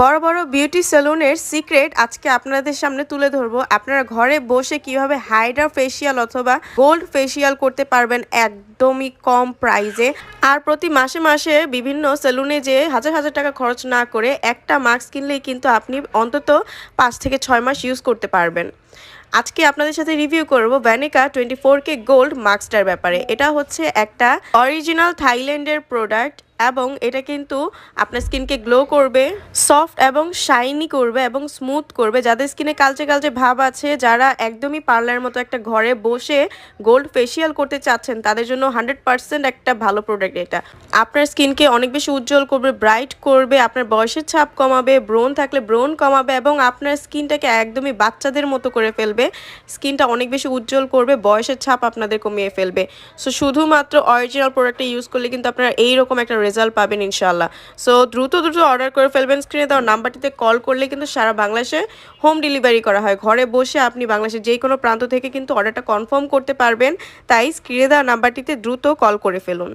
বড় বড় বিউটি সেলুনের সিক্রেট আজকে আপনাদের সামনে তুলে ধরবো। আপনারা ঘরে বসে কীভাবে হাইড্রা ফেসিয়াল অথবা গোল্ড ফেসিয়াল করতে পারবেন একদমই কম প্রাইজে আর প্রতি মাসে মাসে বিভিন্ন সেলুনে যে হাজার হাজার টাকা খরচ না করে একটা মাস্ক কিনলেই কিন্তু আপনি অন্তত পাঁচ থেকে ছয় মাস ইউজ করতে পারবেন। আজকে আপনাদের সাথে রিভিউ করব Vanika twenty four K gold মাস্কটার ব্যাপারে। এটা হচ্ছে একটা অরিজিনাল থাইল্যান্ডের প্রোডাক্ট এবং এটা কিন্তু আপনার স্কিনকে গ্লো করবে সফট এবং শাইনি করবে এবং স্মুথ করবে। যাদের স্কিনে কালচে কালচে ভাব আছে, যারা একদমই পার্লার মতো একটা ঘরে বসে গোল্ড ফেসিয়াল করতে চাচ্ছেন, তাদের জন্য হান্ড্রেড পার্সেন্ট একটা ভালো প্রোডাক্ট এটা। আপনার স্কিনকে অনেক বেশি উজ্জ্বল করবে ব্রাইট করবে, আপনার বয়সের ছাপ কমাবে ব্রোন থাকলে ব্রোন কমাবে এবং আপনার স্কিনটাকে একদমই বাচ্চাদের মতো করে ফেলবে, স্কিনটা অনেক বেশি উজ্জ্বল করবে, বয়সের ছাপ আপনাদের কমিয়ে ফেলবে। সো শুধুমাত্র অরিজিনাল প্রোডাক্টটা ইউজ করলে কিন্তু আপনারা এইরকম একটা রেজাল্ট পাবেন ইনশাল্লাহ সো দ্রুত দ্রুত অর্ডার করে ফেলবেন স্ক্রিনে দেওয়ার নাম্বারটিতে কল করলে কিন্তু সারা বাংলাদেশে হোম ডেলিভারি করা হয়। ঘরে বসে আপনি বাংলাদেশের যে কোনো প্রান্ত থেকে কিন্তু অর্ডারটা কনফার্ম করতে পারবেন। তাই স্ক্রিনে দেওয়া নাম্বারটিতে দ্রুত কল করে ফেলুন।